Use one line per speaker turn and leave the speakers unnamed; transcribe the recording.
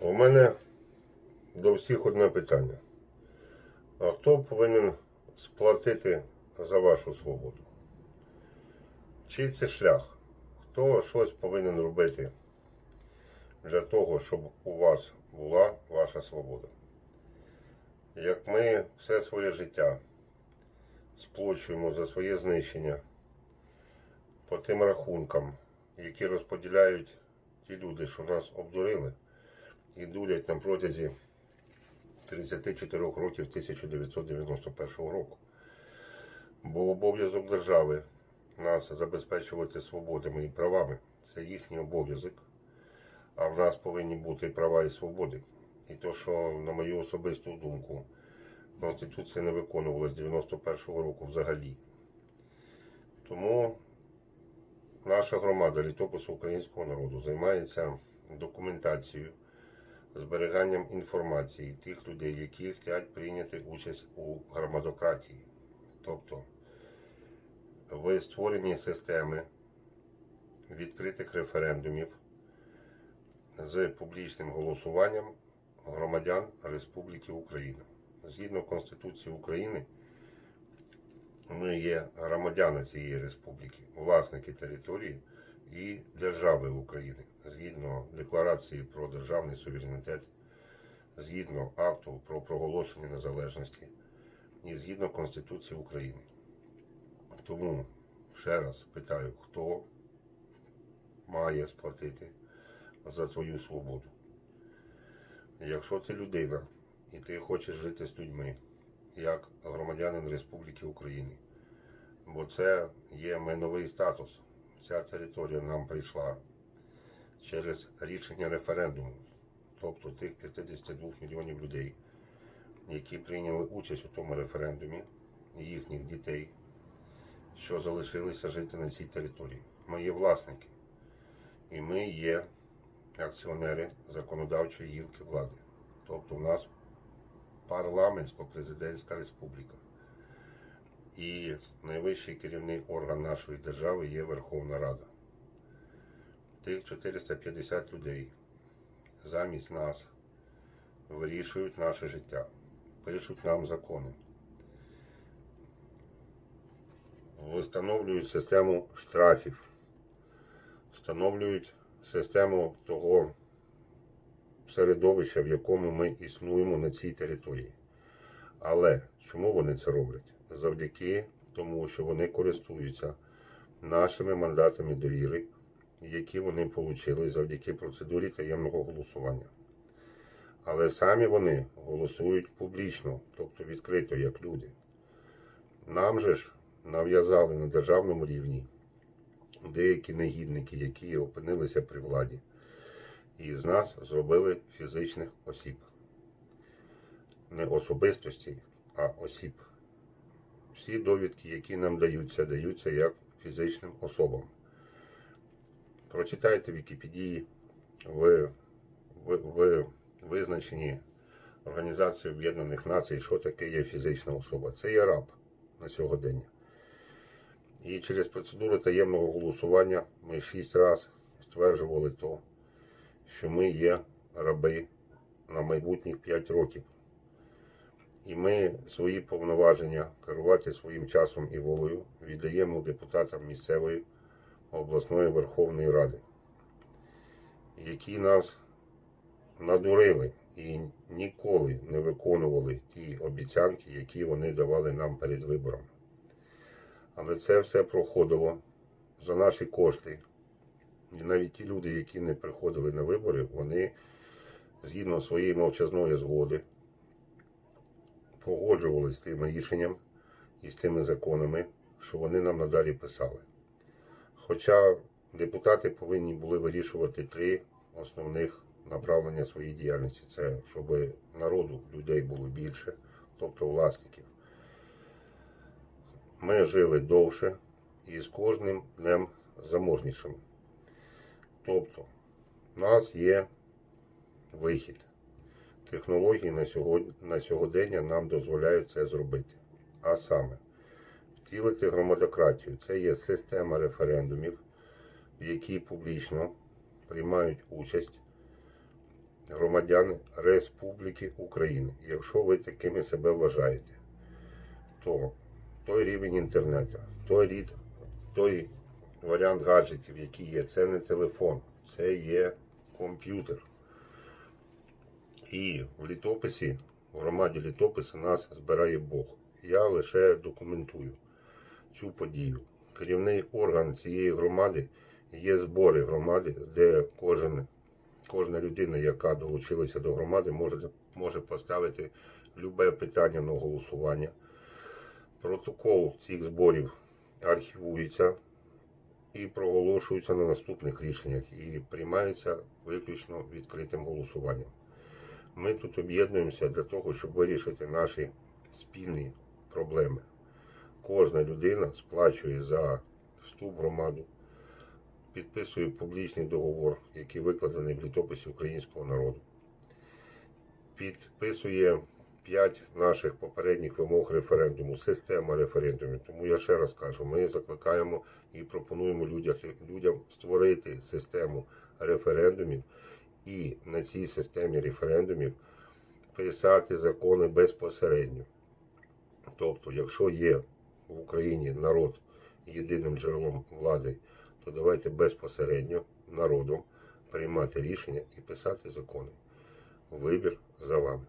У мене до всіх одне питання. А хто повинен сплатити за вашу свободу? Чий це шлях? Хто щось повинен робити для того, щоб у вас була ваша свобода? Як ми все своє життя сплачуємо за своє знищення по тим рахункам, які розподіляють ті люди, що нас обдурили, і дурять на протязі 34 років 1991 року. Бо обов'язок держави нас забезпечувати свободами і правами. Це їхній обов'язок. А в нас повинні бути права і свободи. І то, що, на мою особисту думку, Конституція не виконувалась з 91-го року взагалі. Тому наша громада літопису українського народу займається документацією, зберіганням інформації тих людей, які хочуть прийняти участь у громадократії. Тобто в створенні системи відкритих референдумів з публічним голосуванням громадян Республіки Україна. Згідно Конституції України, ми є громадяни цієї республіки, власники території і держави України згідно Декларації про державний суверенітет, згідно акту про проголошення незалежності і згідно Конституції України. Тому ще раз питаю, хто має сплатити за твою свободу? Якщо ти людина і ти хочеш жити з людьми, як громадянин Республіки України, бо це є майновий статус. Ця територія нам прийшла через рішення референдуму, тобто тих 52 мільйонів людей, які прийняли участь у тому референдумі, їхніх дітей, що залишилися жити на цій території. Ми є власники, і ми є акціонери законодавчої гілки влади. Тобто у нас парламентсько-президентська республіка. І найвищий керівний орган нашої держави є Верховна Рада. Тих 450 людей замість нас вирішують наше життя, пишуть нам закони, встановлюють систему штрафів, встановлюють систему того середовища, в якому ми існуємо на цій території. Але чому вони це роблять? Завдяки тому, що вони користуються нашими мандатами довіри, які вони отримали завдяки процедурі таємного голосування. Але самі вони голосують публічно, тобто відкрито, як люди. Нам же ж нав'язали на державному рівні деякі негідники, які опинилися при владі, і з нас зробили фізичних осіб. Не особистості, а осіб. Всі довідки, які нам даються, даються як фізичним особам. Прочитайте Вікіпедії в, в, в визначенні Організації Об'єднаних Націй, що таке є фізична особа. Це є раб на сьогодення. І через процедуру таємного голосування ми шість разів стверджували то, що ми є раби на майбутніх 5 років. І ми свої повноваження керувати своїм часом і волею віддаємо депутатам місцевої обласної Верховної Ради, які нас надурили і ніколи не виконували ті обіцянки, які вони давали нам перед виборами. Але це все проходило за наші кошти. І навіть ті люди, які не приходили на вибори, вони згідно своєї мовчазної згоди погоджувалися з тим рішенням і з тими законами, що вони нам надалі писали. Хоча депутати повинні були вирішувати три основних направлення своєї діяльності: це щоб народу людей було більше, тобто власників. Ми жили довше і з кожним днем заможнішими. Тобто, в нас є вихід. Технології на сьогодні, на сьогодення нам дозволяють це зробити. А саме, втілити громадократію. Це є система референдумів, в якій публічно приймають участь громадяни Республіки України. Якщо ви такими себе вважаєте, то той рівень інтернету, той рід, той варіант гаджетів, який є, це не телефон, це є комп'ютер. І в літописі, в громаді літопису нас збирає Бог. Я лише документую цю подію. Керівний орган цієї громади є збори громади, де кожен, кожна людина, яка долучилася до громади, може, може поставити любе питання на голосування. Протокол цих зборів архівується і проголошується на наступних рішеннях і приймається виключно відкритим голосуванням. Ми тут об'єднуємося для того, щоб вирішити наші спільні проблеми. Кожна людина сплачує за вступ в громаду, підписує публічний договор, який викладений в літописі українського народу, підписує п'ять наших попередніх вимог референдуму, система референдумів. Тому я ще раз кажу, ми закликаємо і пропонуємо людям створити систему референдумів і на цій системі референдумів писати закони безпосередньо. Тобто, якщо є в Україні народ єдиним джерелом влади, то давайте безпосередньо народом приймати рішення і писати закони. Вибір за вами.